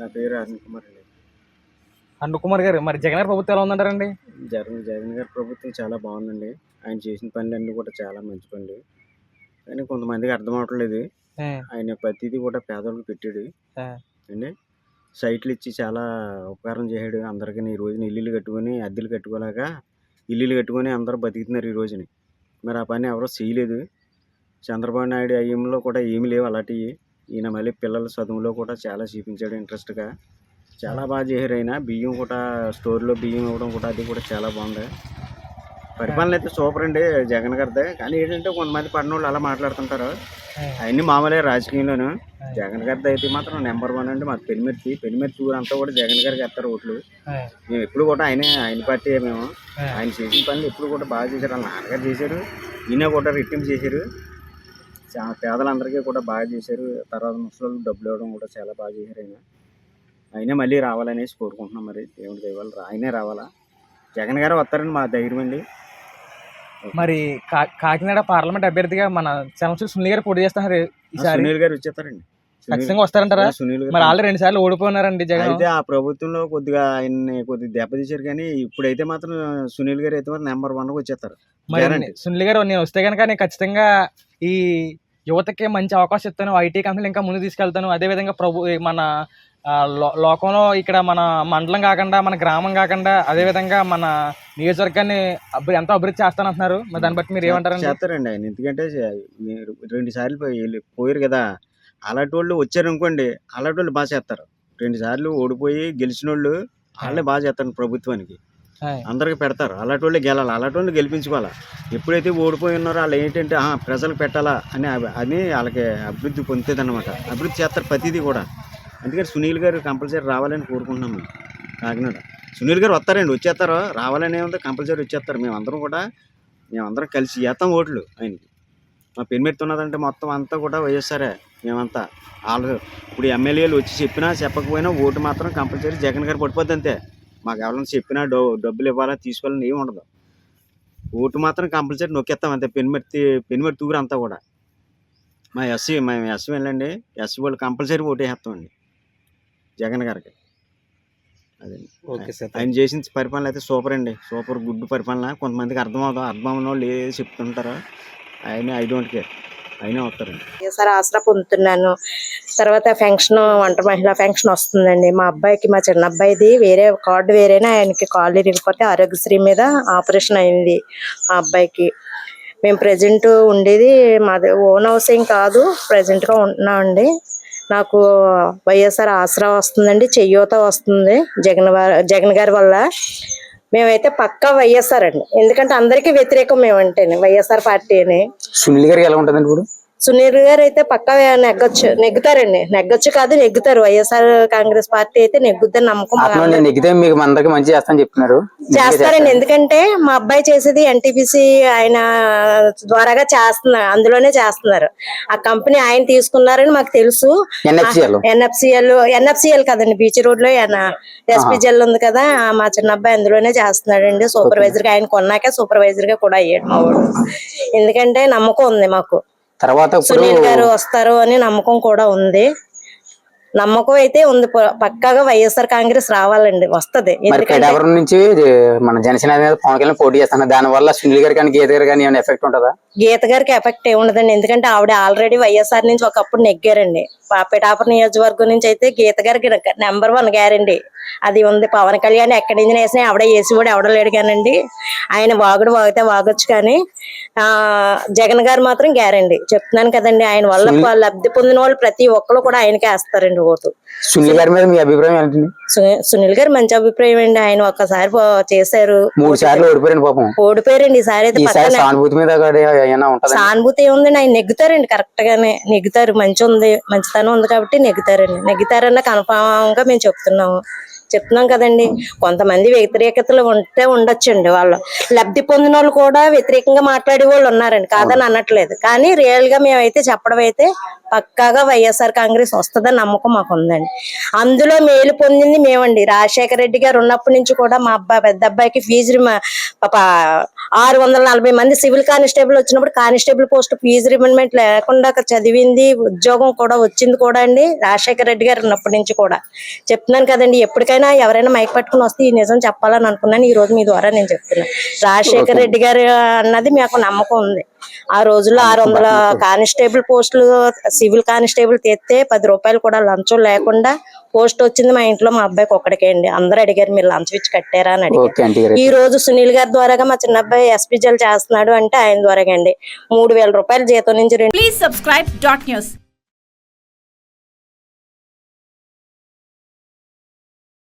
నా పేరు అరుణ్ కుమార్ అండి. అన్ను కుమార్ గారు మరి జగన్ గారి ప్రభుత్వం ఎలా ఉందంటారండి? జగన్ జగన్ గారి ప్రభుత్వం చాలా బాగుందండి. ఆయన చేసిన పనులన్నీ కూడా చాలా మంచి పనులు. కానీ కొంతమందికి అర్థం అవట్లేదు. ఆయన ప్రతిదీ కూడా పేదలకు పెట్టాడు. అండి సైట్లు ఇచ్చి చాలా ఉపకారం చేశాడు. అందరికీ ఈ రోజున ఇల్లులు కట్టుకొని అద్దెలు కట్టుకోలేక ఇల్లులు కట్టుకొని అందరూ బతుకుతున్నారు ఈ రోజుని. మరి ఆ పని ఎవరో చేయలేదు. చంద్రబాబు నాయుడు అయ్యంలో కూడా ఏమీ లేవు అలాంటివి. ఈయన మళ్ళీ పిల్లల చదువులో కూడా చాలా చూపించాడు ఇంట్రెస్ట్గా. చాలా బాగా చేశారు ఆయన. బియ్యం కూడా స్టోర్లో బియ్యం ఇవ్వడం కూడా అది కూడా చాలా బాగుంది. పరిపాలన అయితే సూపర్ అండి జగన్ గారిదే. కానీ ఏంటంటే కొంతమంది పడిన వాళ్ళు అలా మాట్లాడుతుంటారు. అవన్నీ మామూలే రాజకీయంలోను. జగన్ గారిది అయితే మాత్రం నెంబర్ వన్ అండి. మాకు పెనిమిర్చి పెనిమిర్చి ఊరంతా కూడా జగన్ గారికి వేస్తారు ఓట్లు. మేము ఎప్పుడు కూడా ఆయనే ఆయన పార్టీ మేము. ఆయన చేసిన పనులు ఎప్పుడు కూడా బాగా చేశారు. వాళ్ళ నాన్నగారు చేశారు. ఈయన కూడా రిటర్న్ చేశారు. పేదలందరికీ కూడా బాగా చేశారు. తర్వాత ముసలి డబ్బులు ఇవ్వడం కూడా చాలా బాగా చేశారు ఆయన. ఆయనే మళ్ళీ రావాలనేసి కోరుకుంటున్నాం మరి. దేవుడి దయవల్ల రా- ఆయనే రావాలా? జగన్ గారు వస్తారని మా ధైర్యం అండి. మరి కాకినాడ పార్లమెంట్ అభ్యర్థిగా మన చంద్రశేఖర్ సునీల్ గారు పోటీ చేస్తున్నారు ఈసారి. సునీల్ గారు వచ్చేస్తారండి. ఖచ్చితంగా వస్తారంటారా? సునీల్ మరి గారు ఆల్రెడీ రెండు సార్లు ఓడిపోయినారండి జగన్. అయితే ఆ ప్రభుత్వంలో కొద్దిగా ఆయన్ని కొద్దిగా దెబ్బతీశారు కానీ ఇప్పుడైతే మాత్రం సునీల్ గారు అయితే నెంబర్ వన్కి వచ్చేస్తారు. మరి. సునీల్ గారు నేను వస్తే కనుక నేను ఖచ్చితంగా ఈ యువతకి మంచి అవకాశం ఇస్తాను ఐటీ కంపెనీలు ఇంకా ముందు తీసుకెళ్తాను. అదే విధంగా ప్రభు మన లోకంలో ఇక్కడ మన మండలం కాకుండా మన గ్రామం కాకుండా అదే విధంగా మన నియోజకవర్గాన్ని అభి ఎంతో అభివృద్ధి చేస్తానంటున్నారు. మరి దాన్ని బట్టి మీరు ఏమంటారండి? చేస్తారండి ఆయన. ఎందుకంటే మీరు రెండు సార్లు పోయి- పోయారు కదా. అలాంటి వాళ్ళు వచ్చారు అనుకోండి అలాంటి వాళ్ళు బాగా చేస్తారు. రెండు సార్లు ఓడిపోయి గెలిచిన వాళ్ళు వాళ్ళే బాగా చేస్తారు ప్రభుత్వానికి. అందరికి పెడతారు. అలాంటి వాళ్ళు గెలాలి. అలాంటి వాళ్ళు గెలిపించుకోవాలి? ఎప్పుడైతే ఓడిపోయి ఉన్నారో వాళ్ళు ఏంటంటే ప్రజలు పెట్టాలా? అని అని వాళ్ళకి అభివృద్ధి పొందుతుంది అనమాట అభివృద్ధి చేస్తారు ప్రతిదీ కూడా. అందుకని సునీల్ గారు కంపల్సరీ రావాలని కోరుకుంటున్నాం మేము. కాకినాడ. సునీల్ గారు వస్తారండి వచ్చేస్తారు. రావాలనే ఉంది కంపల్సరీ వచ్చేస్తారు. మేమందరం కూడా మేమందరం కలిసి చేస్తాం ఓట్లు ఆయనకి. మా పెనిమిటి ఉన్నదంటే మొత్తం అంతా కూడా వైఎస్ఆరే మేమంతా. వాళ్ళు ఇప్పుడు ఎమ్మెల్యేలు వచ్చి చెప్పినా చెప్పకపోయినా ఓటు మాత్రం కంపల్సరీ జగన్ గారు పడిపోద్ది అంతే. మాకు ఎవరైనా చెప్పినా డో డబ్బులు ఇవ్వాలా తీసుకోవాలని ఏమి ఉండదు. ఓటు మాత్రం కంపల్సరీ నొక్కేస్తాం అంతే పెనిమిర్తి పెనిమిర్తి ఊరు అంతా కూడా. మా ఎస్సీ మేము ఎస్సీ వెళ్ళండి ఎస్సీ వాళ్ళు కంపల్సరీ ఓటు వేస్తామండి. జగన్ గారికి. అదే. ఓకే సార్ ఆయన చేసిన పరిపాలన అయితే సూపర్ అండి. సూపర్ గుడ్ పరిపాలన. కొంతమందికి అర్థం అవుతాం అర్థం అవ్వని వాళ్ళు ఏది చెప్తుంటారో. ఆయన ఐ డోంట్ కేర్. అయినా వస్తారండి వైఎస్ఆర్ ఆసరా పొందుతున్నాను. తర్వాత పెన్షన్ వంట మహిళా ఫంక్షన్ వస్తుందండి. మా అబ్బాయికి మా చిన్న అబ్బాయిది వేరే కార్డు వేరేనా ఆయనకి కాళ్ళు ఇరిగిపోతే ఆరోగ్యశ్రీ మీద ఆపరేషన్ అయింది మా అబ్బాయికి. మేము ప్రజెంట్ ఉండేది మాది ఓన్ హౌసింగ్ కాదు ప్రజెంట్గా ఉంటున్నామండి నాకు వైఎస్ఆర్ ఆసరా వస్తుందండి చెయ్యోత వస్తుంది జగన్ జగన్ గారి వల్ల. మేమైతే పక్కా వైఎస్ఆర్ అండి. ఎందుకంటే అందరికీ వ్యతిరేకం మేమంటేనే వైఎస్ఆర్ పార్టీ అని. సునీల్ గారికి ఎలా ఉంటుందండి ఇప్పుడు? సునీల్ గారు అయితే పక్కా నెగ్గొచ్చు నెగ్గుతారండి. నెగ్గొచ్చు కాదు నెగ్గుతారు. వైఎస్ఆర్ కాంగ్రెస్ పార్టీ అయితే నెగ్గుద్దని నమ్మకం నెగ్గితే మీకు అందరికి మంచి చేస్తాను చెప్తున్నారు చేస్తారండి. ఎందుకంటే మా అబ్బాయి చేసేది ఎన్టీపీసీ ఆయన ద్వారాగా చేస్తున్నారు అందులోనే చేస్తున్నారు. ఆ కంపెనీ ఆయన తీసుకున్నారని మాకు తెలుసు. ఎన్ఎఫ్సిఎల్. ఎన్ఎఫ్సిఎల్ కదండి. బీచ్ రోడ్లో ఎస్పీజెల్ ఉంది కదా మా చిన్న అబ్బాయి అందులోనే చేస్తున్నాడండి. సూపర్వైజర్గా ఆయన కొన్నాకే సూపర్వైజర్గా కూడా అయ్యాడు మా వాడు ఎందుకంటే నమ్మకం ఉంది మాకు. తర్వాత సునీల్ గారు వస్తారు అని నమ్మకం కూడా ఉంది. నమ్మకం అయితే ఉంది. పక్కాగా వైఎస్ఆర్ కాంగ్రెస్ రావాలండి. వస్తది. పిఠాపురం నుంచి మన జనసేన మీద పవన్ కళ్యాణ్ పోటీ చేస్తున్నారు దాని వల్ల సునీల్ గారు కానీ గీత గారు కానీ ఏమైనా ఎఫెక్ట్ ఉంటుందా? గీత గారికి ఎఫెక్ట్ ఏముండదండి ఎందుకంటే ఆవిడ ఆల్రెడీ వైఎస్ఆర్ నుంచి ఒకప్పుడు నెగ్గారండి. పా- పిఠాపురం నియోజకవర్గం నుంచి అయితే గీత గారికి నెంబర్ వన్ గ్యారంటీ అది ఉంది. పవన్ కళ్యాణ్ ఎక్కడి నుంచి వేసినా ఆవిడ వేసి కూడా ఎవడ లేడు కానండి. ఆయన వాగుడు వాగితే వాగొచ్చు కానీ ఆ జగన్ గారు మాత్రం గ్యారంటీ చెప్తున్నాను కదండి ఆయన వల్ల లబ్ధి పొందిన వాళ్ళు ప్రతి ఒక్కరు కూడా ఆయనకే వేస్తారండి. ఓటు సునీల్ గారి మీద మీ అభిప్రాయం ఏంటండి? సునీల్ గారు మంచి అభిప్రాయం అండి ఆయన ఒక్కసారి చేశారు. మూడు సార్లు ఓడిపోయారు పాపం. ఓడిపోయారండి. ఈసారి అయితే సానుభూతి మీద సానుభూతి ఏముందండి ఆయన నెగ్గుతారండి కరెక్ట్ గానే. నెగ్గుతారు. మంచి ఉంది మంచితనం ఉంది కాబట్టి నెగ్గుతారండి. నెగ్గుతారన్న కన్ఫామ్గా మేము చెప్తున్నాము. చెప్తున్నాం కదండి. కొంతమంది వ్యతిరేకతలు ఉంటే ఉండొచ్చండి వాళ్ళు. లబ్ధి పొందిన వాళ్ళు కూడా వ్యతిరేకంగా మాట్లాడే వాళ్ళు ఉన్నారండి. కాదని అనట్లేదు. కానీ రియల్గా మేమైతే చెప్పడం అయితే పక్కాగా వైఎస్ఆర్ కాంగ్రెస్ వస్తుందని నమ్మకం మాకు ఉందండి అందులో మేలు పొందింది మేమండి. రాజశేఖర రెడ్డి గారు ఉన్నప్పటి నుంచి కూడా మా అబ్బాయి పెద్ద అబ్బాయికి ఫీజు పాప ఆరు వందల నలభై మంది సివిల్ కానిస్టేబుల్ వచ్చినప్పుడు కానిస్టేబుల్ పోస్ట్ ఫీజు రిమెంట్ లేకుండా చదివింది ఉద్యోగం కూడా వచ్చింది కూడా అండి. రాజశేఖర రెడ్డి గారు ఉన్నప్పటి నుంచి కూడా. చెప్తున్నాను కదండి ఎప్పటికైనా ఎవరైనా మైక్ పట్టుకుని వస్తే ఈ నిజం చెప్పాలని అనుకున్నాను. ఈ రోజు మీ ద్వారా నేను చెప్తున్నాను రాజశేఖర రెడ్డి గారు అన్నది మాకు నమ్మకం ఉంది. ఆ రోజుల్లో ఆరు వందల కానిస్టేబుల్ పోస్టులు సివిల్ కానిస్టేబుల్ తెస్తే పది రూపాయలు కూడా లంచం లేకుండా పోస్ట్ వచ్చింది మా ఇంట్లో మా అబ్బాయికి ఒక్కడికే అండి. అందరూ అడిగారు మీరు లంచం ఇచ్చి కట్టారా? అని అడిగారు. ఈ రోజు సునీల్ గారి ద్వారాగా మా చిన్న అబ్బాయి ఎస్పీజల్ చేస్తున్నాడు అంటే ఆయన ద్వారాగా అండి. మూడు వేల రూపాయల జీతం నుంచి రెండు Please subscribe dot news.